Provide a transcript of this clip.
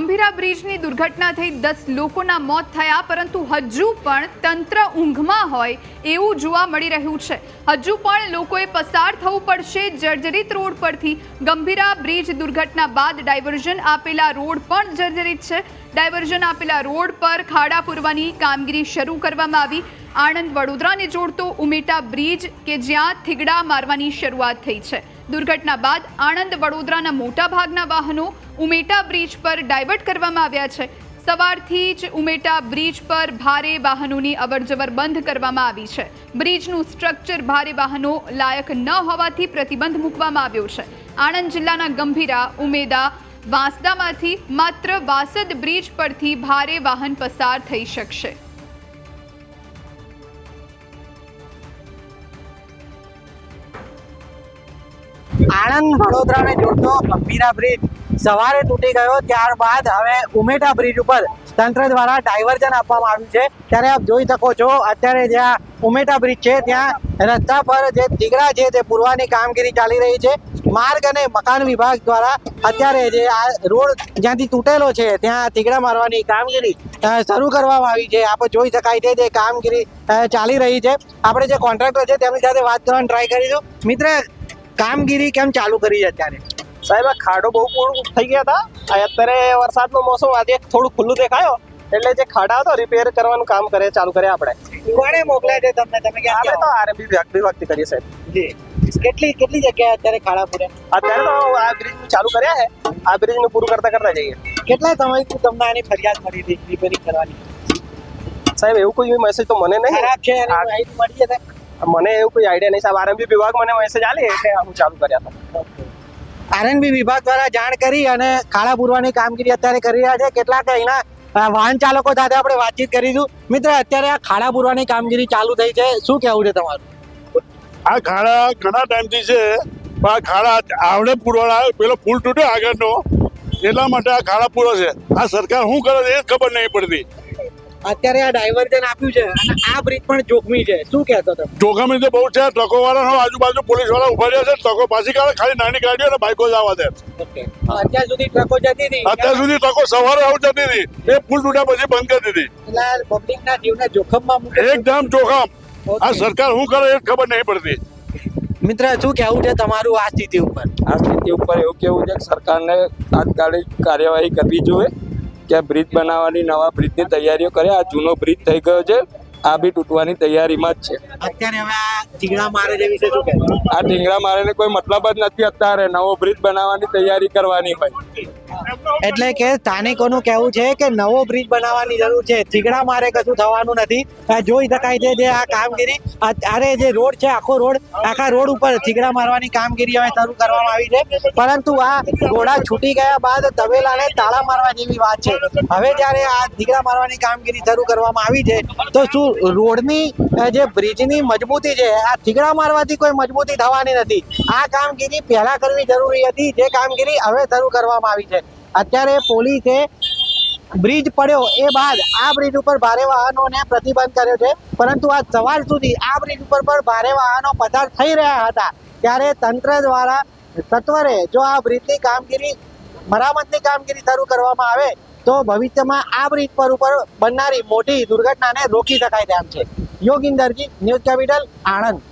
ગંભીરા બ્રિજની દુર્ઘટના થઈ દસ લોકોના મોત થયા, પરંતુ હજુ પણ તંત્ર ઊંઘમાં હોય એવું જોવા મળી રહ્યું છે. હજુ પણ લોકોએ પસાર થવું પડશે જર્જરિત રોડ પરથી. ગંભીરા બ્રિજ દુર્ઘટના બાદ ડાયવર્ઝન આપેલા રોડ પણ જર્જરિત છે. ડાયવર્ઝન આપેલા રોડ પર ખાડા પૂરવાની કામગીરી શરૂ કરવામાં આવી. આણંદ વડોદરાને જોડતો ઉમેટા બ્રિજ કે જ્યાં થીગડા મારવાની શરૂઆત થઈ છે. દુર્ઘટના બાદ આણંદ વડોદરાના મોટા ભાગના વાહનો ઉમેટા બ્રિજ પર ડાયવર્ટ કરવામાં આવ્યા છે. સવારથી જ ઉમેટા બ્રિજ પર ભારે વાહનોની અવરજવર બંધ કરવામાં આવી છે. બ્રિજનું સ્ટ્રક્ચર ભારે વાહનો લાયક ન હોવાથી પ્રતિબંધ મૂકવામાં આવ્યો છે. આણંદ જિલ્લાના ગંભીરા, ઉમેદા, વાંસદામાંથી માત્ર વાસદ બ્રિજ પરથી ભારે વાહન પસાર થઈ શકશે. આણંદ વડોદરાને જોડતો ગંભીરા બ્રિજ સવારે તૂટી ગયો. ત્યારબાદ હવે ઉમેટા બ્રિજ ઉપર તંત્ર દ્વારા ડાયવર્ઝન આપવામાં આવ્યું છે. ત્યારે આપ જોઈ શકો છો, અત્યારે જ્યાં ઉમેટા બ્રિજ છે, ત્યાં રસ્તા પર જે તીગડા છે, તે પૂરવાની કામગીરી ચાલી રહી છે. માર્ગ અને મકાન વિભાગ દ્વારા અત્યારે જે આ રોડ જ્યાંથી તૂટેલો છે, ત્યાં તીગડા મારવાની કામગીરી શરૂ કરવામાં આવી છે. આપણે જોઈ શકાય છે જે કામગીરી ચાલી રહી છે. આપણે જે કોન્ટ્રાક્ટર છે, તેમની સાથે વાત કરવાની ટ્રાય કરીશું. મિત્ર કામગીરી કેમ ચાલુ કરી છે અત્યારે? સાહેબ આ ખાડો બહુ પૂરું થઈ ગયા હતા. અત્યારે વરસાદનો મોસમ આજે થોડું ખુલ્લું દેખાયો. એટલે જે ખાડા હતો રિપેર કરવાનું કામ કરે ચાલુ કરે આપણે. કોણે મોકલ્યા છે તમને? તમે કે આપણે તો આરએમબી વિભાગથી કરીએ સાહેબ જી. કેટલી કેટલી જગ્યાએ અત્યારે ખાડા પૂરે? અત્યારે તો આ બ્રિજ ચાલુ કર્યા છે. આ બ્રિજનું પૂરું કરતા કરતા જઈએ. કેટલા સમયથી તમને આની ફરિયાદ મળી હતી રિપેરિંગ કરવાની? સાહેબ એવું કોઈ મેસેજ તો મને નહીં. ખરાબ છે મળી મને એવું કોઈ આઈડિયા નહીં. સાહેબ આરએમબી વિભાગ મને મેસેજ આલી એટલે હું ચાલુ કર્યા હતા. આરએનબી વિભાગ દ્વારા જાણ કરી અને ખાડા પૂરવાની કામગીરી અત્યારે કરી રહ્યા છે. કેટલાક અહીંના વાહન ચાલકો સાથે આપણે વાતચીત કરીશું. મિત્ર અત્યારે આ ખાડા પૂરવાની કામગીરી ચાલુ થઈ છે. શું કહેવું છે તમારું? આ ખાડા ઘણા ટાઈમથી છે પણ આ ખાડા આવડે પૂરવાના પેલો પુલ તૂટ્યો આગળનો. એટલા માટે આ ખાડા પૂરો છે. આ સરકાર શું કરે છે એ ખબર નહીં પડતી. અત્યારે આ ડાયવર્ઝન આપ્યું છે અને આ બ્રિજ પણ જોખમી છે. શું કહેતો તમે? જોખમી તો બહુ છે. ટ્રકો વાળા આજુબાજુ પોલીસવાળા ઊભા રહ્યા છે. ટ્રકો પાછી કાઢે ખાલી નાની ગાડીઓ અને બાઇકો જ આવવા દે. અત્યાર સુધી ટ્રકો જતી હતી. અત્યાર સુધી ટ્રકો સવારે આવું જતી હતી. એ પુલ તૂટ્યા પછી બંધ કરી દીધી. એટલે પબ્લિકના જીવને જોખમમાં એકદમ જોખમ. આ સરકાર શું કરે એ જ ખબર નહીં પડતી. મિત્ર શું કહેવું છે તમારું આ સ્થિતિ ઉપર? આ સ્થિતિ ઉપર એવું કેવું છે કે સરકારને તાત્કાલિક કાર્યવાહી કરવી જોઈએ. કે બ્રિજ બનાવવાની નવા બ્રિજની તૈયારીઓ કરે. આ જૂનો બ્રિજ થઈ ગયો છે. આ બી તૂટવાની તૈયારીમાં જ છે. અત્યારે હવે આ ટીંગડા મારે વિશે શું આ ઢીંગરા મારે કોઈ મતલબ જ નથી અત્યારે. નવો બ્રિજ બનાવવાની તૈયારી કરવાની હોય. એટલે કે સ્થાનિકોનું કહેવું છે કે નવો બ્રિજ બનાવવાની જરૂર છે. થીગડા મારે કશું થવાનું નથી. જોઈ શકાય છે જે આ કામગીરી અત્યારે જે રોડ છે, આખો રોડ, આખા રોડ ઉપર થીગડા મારવાની કામગીરી હવે શરૂ કરવામાં આવી છે. પરંતુ આ ઘોડા છૂટી ગયા બાદ તબેલાને તાળા મારવા જેવી વાત છે. હવે જ્યારે આ થીગડા મારવાની કામગીરી શરૂ કરવામાં આવી છે, તો શું રોડની જે બ્રિજની મજબૂતી છે, આ થીગડા મારવાથી કોઈ મજબૂતી થવાની નથી. આ કામગીરી પહેલાં કરવી જરૂરી હતી. જે કામગીરી હવે શરૂ કરવામાં આવી છે. અત્યારે પોલીસે બ્રિજ પડ્યો એ બાદ આ બ્રિજ ઉપર ભારે વાહનોને પ્રતિબંધ કર્યો છે. પરંતુ આ સવાર સુધી આ બ્રિજ ઉપર પણ ભારે વાહનો પસાર થઈ રહ્યા હતા. ત્યારે તંત્ર દ્વારા સત્વરે જો આ બ્રિજની કામગીરી, મરામતની કામગીરી શરૂ કરવામાં આવે, તો ભવિષ્યમાં આ બ્રિજ પર ઉપર બનનારી મોટી દુર્ઘટનાને રોકી શકાય તેમ છે. Yogindarji, News Capital, Anand.